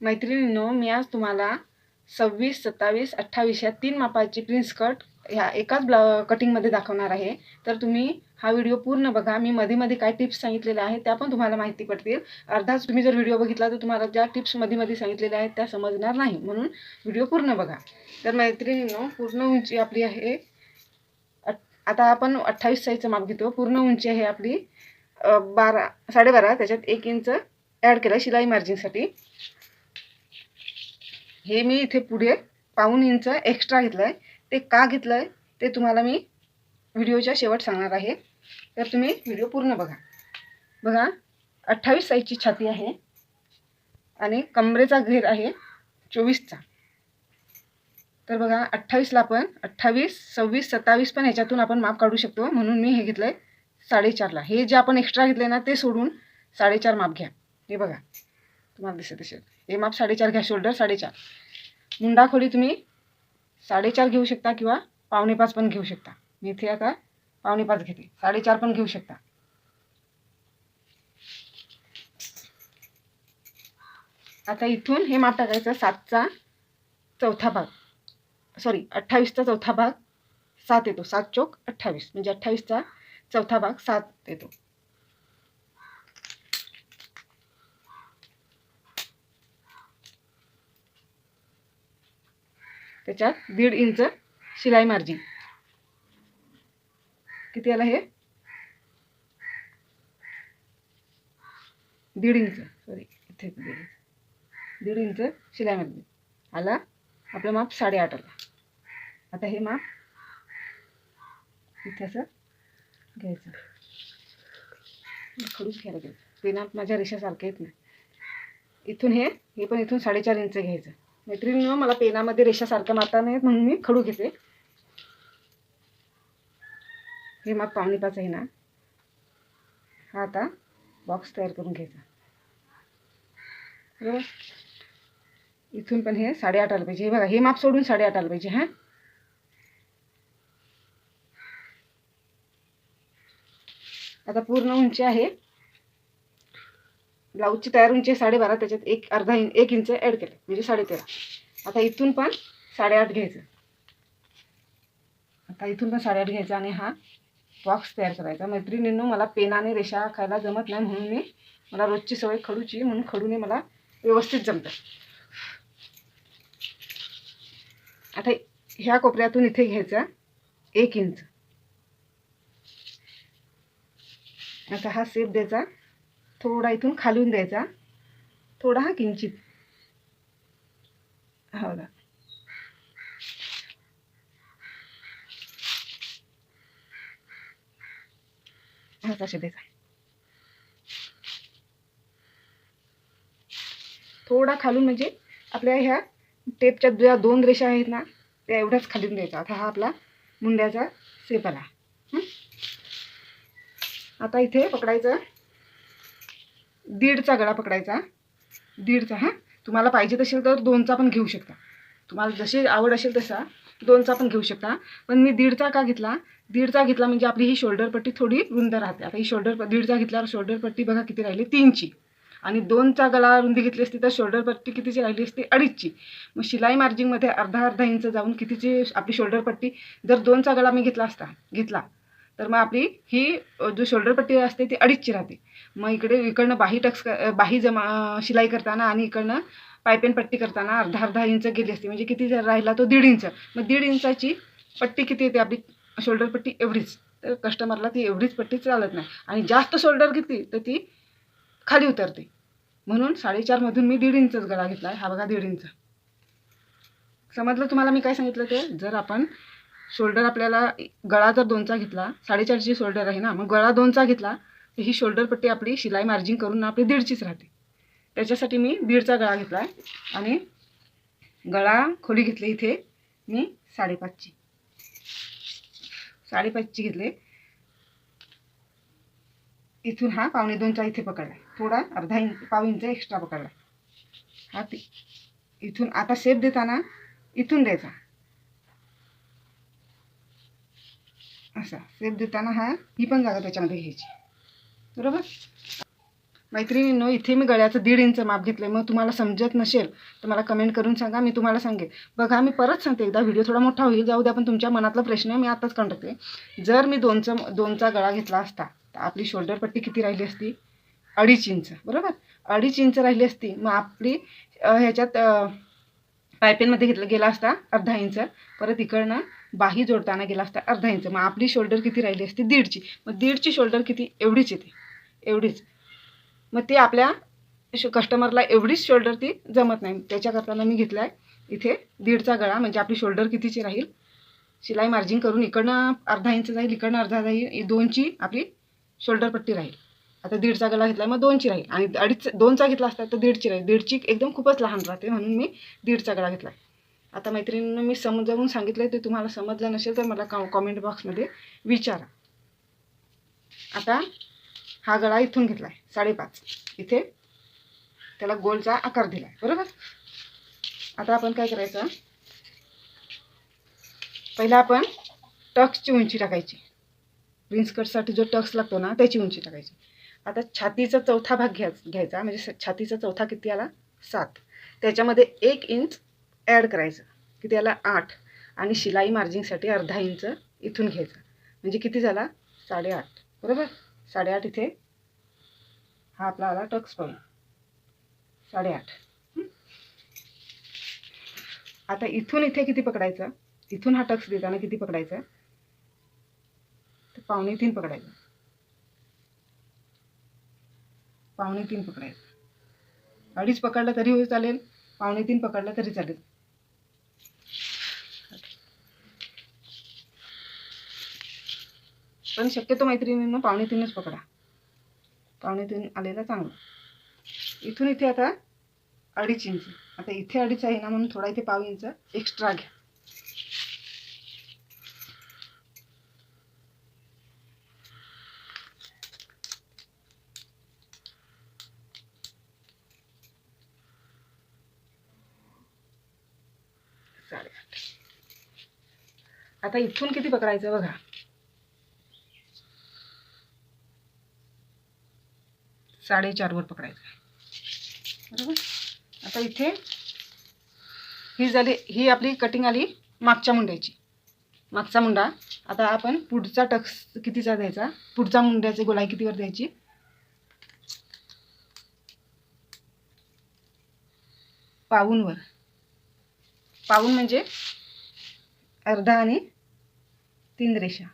मैत्रिणींनो मी आज तुम्हाला सव्वीस सत्तावीस अठ्ठावीस या तीन मापाची प्रिन्स कट ह्या एकाच ब्ला कटिंगमध्ये दाखवणार आहे. तर तुम्ही हा व्हिडिओ पूर्ण बघा. मी मध्ये मध्ये काय टिप्स सांगितलेल्या आहेत त्या पण तुम्हाला माहिती पडतील. अर्धाच तुम्ही जर व्हिडिओ बघितला तर तुम्हाला ज्या टिप्समध्ये मध्ये सांगितलेल्या आहेत त्या समजणार नाही. म्हणून व्हिडिओ पूर्ण बघा. तर मैत्रिणींनो पूर्ण उंची आपली आहे आता आपण अठ्ठावीस साईजचं माप घेतो. पूर्ण उंची आहे आपली बारा साडेबारा त्याच्यात एक इंच ॲड केलं शिलाई मार्जिनसाठी. हे मी इथे पुढे पाऊन इंच एक्स्ट्रा घेतलं आहे ते का घेतलं आहे ते तुम्हाला मी व्हिडिओच्या शेवट सांगणार आहे. तर तुम्ही व्हिडिओ पूर्ण बघा. बघा अठ्ठावीस साईजची छाती आहे आणि कमरेचा घेर आहे चोवीसचा. तर बघा अठ्ठावीसला आपण अठ्ठावीस सव्वीस सत्तावीस पण ह्याच्यातून आपण माप काढू शकतो. म्हणून मी हे घेतलं आहे साडेचारला. हे जे आपण एक्स्ट्रा घेतले ना ते सोडून साडेचार माप घ्या. हे बघा. तुम्हाला दिसत असेल. हे माप साडेचार घ्या शोल्डर साडेचार. मुंडा खोली तुम्ही साडेचार घेऊ शकता किंवा पावणे पाच पण घेऊ शकता. मी इथे आता पावणे पाच घेते. साडेचार पण घेऊ शकता. आता इथून हे माप टाकायचं सातचा चौथा भाग. सॉरी अठ्ठावीसचा चौथा भाग सात येतो. सात चौक अठ्ठावीस. म्हणजे अठ्ठावीसचा चौथा भाग सात येतो. त्याच्यात दीड इंच शिलाई मार्जिन. किती आलं हे? दीड इंच. सॉरी इथे दीड इंच. दीड इंच शिलाई मार्जिन. आला? आपलं माप साडेआठ आलं. आता हे माप इथे असं घ्यायचं. खडूच घ्यायला घ्यायचं. पेनात माझ्या रेषासारखं येत नाही. इथून हे हे पण इथून साडेचार इंच घ्यायचं. मैत्रिणीनं मला पेनामध्ये रेषासारख्या मारता नाहीत म्हणून मी खडू घेते. हे मग पावणीपाच आहे ना. हा आता बॉक्स तयार करून घ्यायचा. बरोबर इथून पण हे साडेआठ आलं पाहिजे. हे बघा हे माप सोडून साडेआठ आलं पाहिजे हां. आता पूर्ण उंची आहे. ब्लाऊजची तयार उंची साडेबारा त्याच्यात एक अर्धा इंच एक इंच ॲड केलं म्हणजे साडेतेरा. आता इथून पण साडेआठ घ्यायचं. आता इथून पण साडेआठ घ्यायचं आणि हा बॉक्स तयार करायचा. मैत्रिणींनो मला पेनाने रेषा खायला जमत नाही म्हणून मी मला रोजची सवय खडूची म्हणून खडूने मला व्यवस्थित जमतं. आता ह्या कोपऱ्यातून इथे घ्यायचा एक इंच. आता हा सेप द्यायचा. थोडा इथून खालून द्यायचा. थोडा हा किंचित. हा बघा. हा तसे द्यायचा. थोडा खालून म्हणजे आपल्या ह्या टेपच्या ज्या दोन रेषा आहेत ना त्या एवढ्याच खालून द्यायचा. आता हा आपला मुंड्याचा सेप आला आता इथे पकडायचं. दीडचा गळा पकडायचा. दीडचा हां? तुम्हाला पाहिजे असेल तर दोनचा पण घेऊ शकता. तुम्हाला जशी आवड असेल तसा दोनचा पण घेऊ शकता. पण मी दीडचा का घेतला? दीडचा घेतला म्हणजे आपली ही शोल्डर पट्टी थोडी रुंद राहते. आता ही शोल्डर दीडचा घेतल्यावर शोल्डर पट्टी बघा किती राहिली? तीनची. आणि दोनचा गळा रुंदी घेतली असती तर शोल्डर पट्टी कितीची राहिली असती? अडीचची. मग शिलाई मार्जिंगमध्ये अर्धा अर्धा इंच जाऊन कितीची आपली शोल्डर पट्टी? जर दोनचा गळा मी घेतला असता घेतला तर मग आपली ही जो शोल्डर पट्टी असते ती अडीचची राहते. मग इकडे इकडनं बाही टक्स बाही जमा शिलाई करताना आणि इकडनं पायपेन पट्टी करताना अर्धा अर्धा इंच गेली असते. म्हणजे किती जर राहिला तो दीड इंच. मग दीड इंचाची पट्टी किती येते आपली? शोल्डर पट्टी एवढीच. तर कस्टमरला ती एवढीच पट्टी चालत नाही. आणि जास्त शोल्डर घेतली तर ती खाली उतरते. म्हणून साडेचारमधून मी दीड इंचच गळा घेतला आहे. हा बघा दीड इंच. समजलं तुम्हाला मी काय सांगितलं ते? जर आपण शोल्डर आपल्याला गळा जर दोनचा घेतला साडेचारची शोल्डर आहे ना मग गळा दोनचा घेतला तर ही शोल्डर पट्टी आपली शिलाई मार्जिंग करून आपली दीडचीच राहते. त्याच्यासाठी मी दीडचा गळा घेतला आहे आणि गळा खोली घेतली इथे मी साडेपाचची. साडेपाचची घेतले. इथून हा पावणे दोनचा इथे पकडला. थोडा अर्धा इंच पाव इंच एक्स्ट्रा पकडला. हा ती इथून आता शेप देताना इथून द्यायचा. असा शेप देताना हा ही पण जागा त्याच्यामध्ये घ्यायची. बरोबर? मैत्रिणींनो इथे मी गळ्याचं दीड इंच माप घेतलं मग तुम्हाला समजत नसेल तर मला कमेंट करून सांगा मी तुम्हाला सांगेन. बघा मी परत सांगते एकदा व्हिडिओ थोडा मोठा होईल. जाऊ द्या पण तुमच्या मनातला प्रश्न मी आताच काढून जर मी दोनचा दोनचा गळा घेतला असता तर आपली शोल्डर पट्टी किती राहिली असती? अडीच इंच. बरोबर? अडीच इंच राहिली असती मग आपली ह्याच्यात पायपेनमध्ये घेतलं गेला असता अर्धा इंच. परत इकडनं बाही जोडताना गेला असता अर्धा इंच. मग आपली शोल्डर किती राहिली असती? दीडची. मग दीडची शोल्डर किती? एवढीच येते. एवढीच. मग ती आपल्या श कस्टमरला एवढीच शोल्डर ती जमत नाही. त्याच्याकरताना मी घेतला आहे इथे दीडचा गळा. म्हणजे आपली शोल्डर कितीची राहील? शिलाई मार्जिन करून इकडनं अर्धा इंच जाईल इकडनं अर्धा जाईल. दोनची आपली शोल्डर पट्टी राहील. आता दीडचा गळा घेतला मग दोनची राहील. आणि अडीच दोनचा घेतला असता तर दीडची राहील. दीडची एकदम खूपच लहान राहते म्हणून मी दीडचा गळा घेतला आता मैत्रिणींना मी समजावून सांगितलं ते तुम्हाला समजलं नसेल तर मला कॉ कॉमेंट बॉक्समध्ये विचारा. आता हा गळा इथून घेतला आहे साडेपाच. इथे त्याला गोलचा आकार दिला आहे बरोबर? आता आपण काय करायचं? पहिला आपण टक्सची उंची टाकायची. प्रिन्सकटसाठी जो टक्स लागतो ना त्याची उंची टाकायची. आता छातीचा चौथा भाग घ्या घ्यायचा. म्हणजे छातीचा चौथा किती आला? सात. त्याच्यामध्ये एक इंच ॲड करायचं. किती आला आठ आणि शिलाई मार्जिंगसाठी अर्धा इंच इथून घ्यायचा. म्हणजे किती झाला? साडेआठ. बरोबर? साडेआठ इथे. हा आपला आला टक्स पण साडेआठ. आता इथून इथे किती पकडायचं? इथून हा टक्स देताना किती पकडायचा? तर पावणे तीन पकडायचं. पावणे तीन पकडायचं. अडीच पकडला तरी चालेल. पावणे तीन पकडला तरी चालेल. पण शक्यतो मैत्रिणींना पावणे तीनच पकडा. पावणे तीन आलेला चांगला. इथून इथे आता अडीच इंच आता इथे अडीच आहे ना म्हणून थोडा इथे पाव इंच एक्स्ट्रा घ्या. आता इथून किती पकडायचं बघा. साडेचारवर पकडायचं. बरोबर? आता इथे ही झाली ही आपली कटिंग आली मागच्या मुंड्याची. मागचा मुंडा. आता आपण पुढचा टक्स कितीचा द्यायचा? पुढचा मुंड्याची गोलाई कितीवर द्यायची? पाऊनवर पाऊन म्हणजे अर्धा आणि तीन रेषा.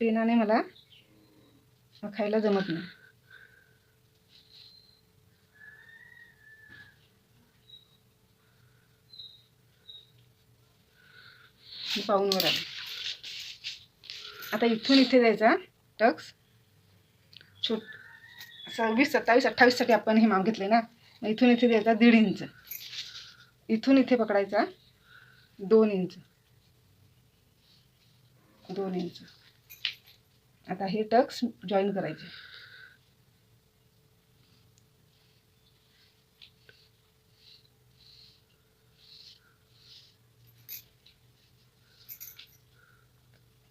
पेनाने मला खायला जमत नाही. पाहून पाऊनवर आले. आता इथून इथे जायचा टक्स. छोट सव्वीस सत्तावीस अठ्ठावीससाठी आपण हे माप घेतले ना? इथून इथे द्यायचा दीड इंच. इथून इथे पकडायचा दोन इंच. दोन इंच. आता हे टक्स जॉईन करायचे.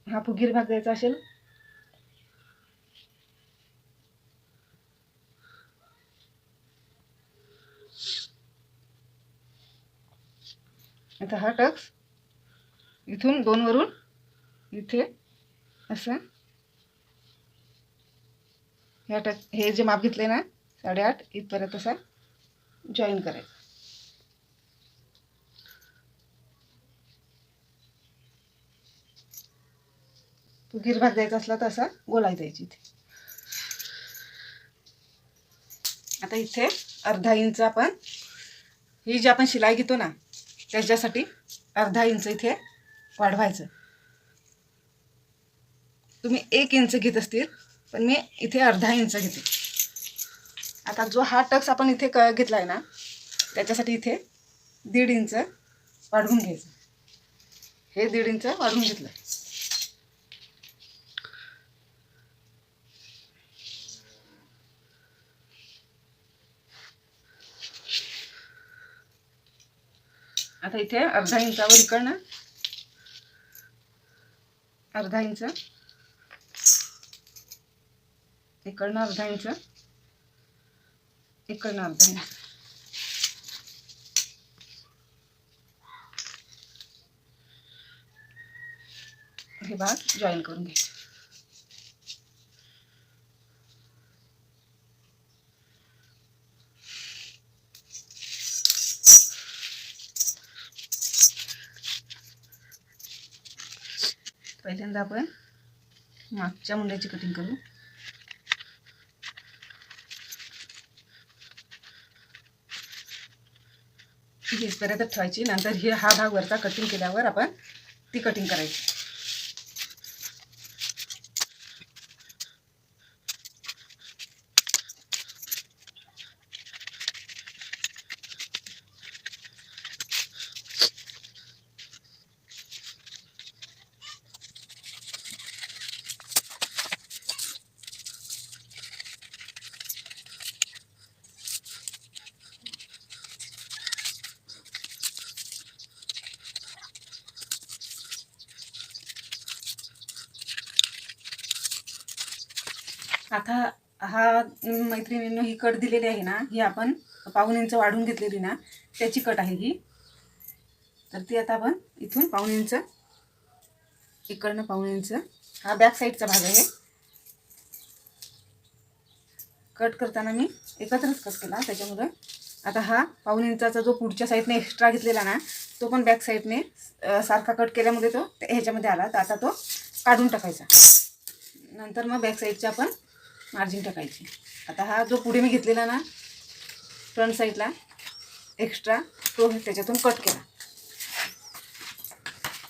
हा फुगीर भाग द्यायचा असेल. आता हा टक्स इथून दोन वरून इथे असं हे टक हे जे माप घेतले ना साडेआठ इथपर्यंत असा जॉईन करायचं तो गिर भाग द्यायचा असला तर असा गोलाई द्यायची इथे. आता इथे अर्धा इंच आपण ही जी आपण शिलाई घेतो ना त्याच्यासाठी अर्धा इंच इथे वाढवायचं. तुम्ही एक इंच घेत असतील पण मी इथे अर्धा इंच घेते. आता जो हा टक्स आपण इथे क घेतला आहे ना त्याच्यासाठी इथे दीड इंच वाढवून घ्यायचं. हे दीड इंच वाढवून घेतलं. आता इथे अर्धा इंचावर इकडनं अर्धा इंच इकडनं अर्धा इंच इकडनं अर्धा इंच हे भाग जॉईन करून घ्यायचं पहिल्यांदा आपण मागच्या मुंड्याची कटिंग करू. ही इथपर्यंत ठेवायची. नंतर हे हा भाग वरचा कटिंग केल्यावर आपण ती कटिंग करायची. आता हा मैत्रिणींनो ही कट दिलेली आहे ना ही आपण पाऊन इंच वाढून घेतलेली ना त्याची कट आहे ही. तर ती आता आपण इथून पाऊन इंच इकडनं पाऊन इंच हा बॅक साईडचा भाग आहे. कट करताना मी एकत्रच कट केला त्याच्यामुळं आता हा पाऊन इंचाचा जो पुढच्या साईडने एक्स्ट्रा घेतलेला ना तो पण बॅक साईडने सारखा कट केल्यामुळे तो त्या- ह्याच्यामध्ये आला. तर आता तो काढून टाकायचा. नंतर मग बॅक साईडचा आपण मार्जिन टाकायची. आता हा जो पुढे मी घेतलेला ना फ्रंट साईडला एक्स्ट्रा तो त्याच्यातून कट केला.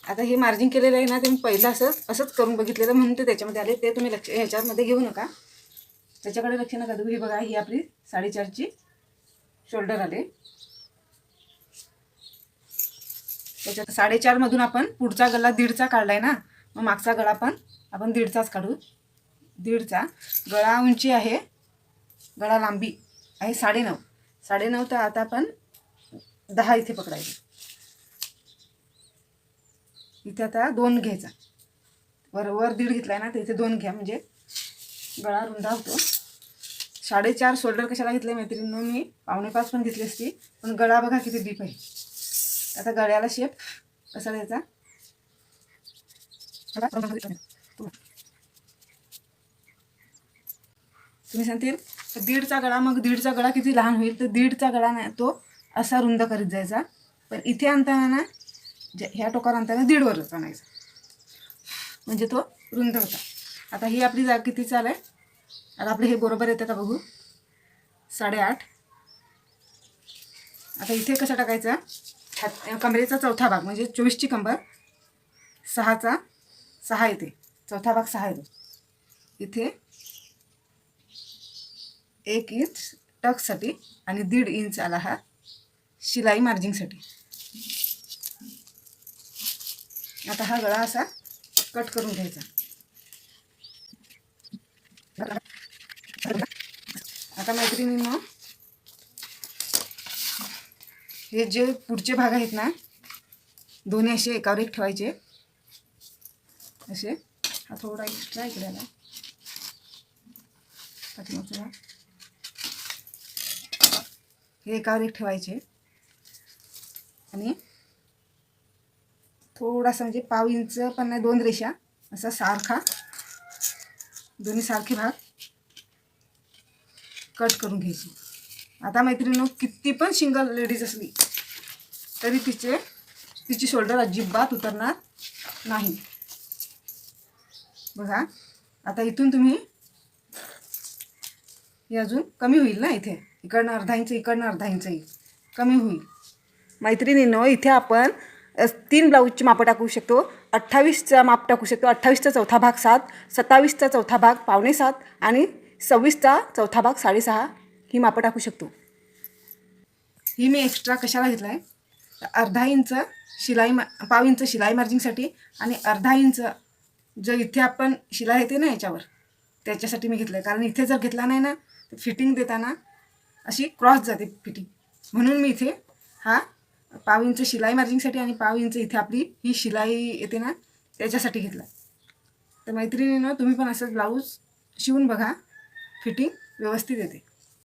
आता हे मार्जिन केलेलं आहे ना ते मी पहिलं असंच असंच करून बघितलेलं म्हणून ते त्याच्यामध्ये आले ते तुम्ही लक्ष ह्याच्यामध्ये घेऊ नका. त्याच्याकडे लक्ष नका देऊ. ही बघा ही आपली साडेचारची शोल्डर आले. त्याच्यात साडेचारमधून आपण पुढचा गळा दीडचा काढला आहे ना मग मागचा गळा पण आपण दीडचाच काढू. दीडचा. गळा उंची आहे गळा लांबी आहे साडेनऊ. साडेनऊ तर आता आपण दहा इथे पकडायचे. इथे आता दोन घ्यायचा. वर वर दीड घेतला आहे ना तर इथे दोन घ्या. म्हणजे गळा रुंदा होतो. साडेचार शोल्डर कशाला घेतले मैत्रिणींनो? मी पावणेपाच पण घेतली असती पण गळा बघा किती डीप आहे. आता गळ्याला शेप कसा द्यायचा? तुम्ही सांगतील? दीडचा गळा मग दीडचा गळा किती लहान होईल? तर दीडचा गळा नाही तो असा रुंद करीत जायचा. पण इथे आणताना ना ह्या टोकावर आणताना दीडवरच आणायचा. म्हणजे तो रुंद होता. आता ही आपली जाग किती चाल आहे? आता आपले हे बरोबर येतं का बघू? साडेआठ. आता इथे कसा टाकायचा? छात कमरेचा चौथा भाग म्हणजे चोवीसची कंबर. सहाचा सहा येते. चौथा भाग सहा येतो. इथे एक इंच टक्ससाठी आणि दीड इंच आला हा शिलाई मार्जिंगसाठी आता हा गळा असा कट करून घ्यायचा. आता मैत्रिणींनो हे जे पुढचे भाग आहेत ना दोन्ही असे एकावर एक ठेवायचे. असे. हा थोडा एक्स्ट्रा इकडे आला. पाठीमागचा भाग. हे एकावर एक ठेवायचे. आणि थोडासा म्हणजे पाव इंच पण नाही दोन रेषा असा सारखा दोन्ही सारखे भाग कट करून घ्यायची. आता मैत्रिणी किती पण सिंगल लेडीज असली तरी तिचे तिची शोल्डर अजिबात उतरणार नाही. बघा आता इथून तुम्ही हे अजून कमी होईल ना इथे? इकडनं अर्धा इंच इकडनं अर्धा इंच येईल. कमी होईल. मैत्रिणींनो इथे आपण तीन ब्लाऊजची मापं टाकू शकतो. अठ्ठावीसचा माप टाकू शकतो. अठ्ठावीसचा चौथा भाग सात सत्तावीसचा चौथा भाग पावणे सात आणि सव्वीसचा चौथा भाग साडेसहा ही मापं टाकू शकतो. ही मी एक्स्ट्रा कशाला घेतला आहे अर्धा इंच शिलाई मा पाव इंच शिलाई मार्जिंगसाठी आणि अर्धा इंच जो इथे आपण शिलाई येते ना याच्यावर त्याच्यासाठी मी घेतलं आहे कारण इथे जर घेतला नाही ना फिटिंग देताना अशी क्रॉस जाते फिटिंग. म्हणून मी इथे हा पाव इंच शिलाई मार्जिंगसाठी आणि पाव इंच इथे आपली ही शिलाई येते ना त्याच्यासाठी घेतला. तर मैत्रिणीनं तुम्ही पण असं ब्लाऊज शिवून बघा. फिटिंग व्यवस्थित येते.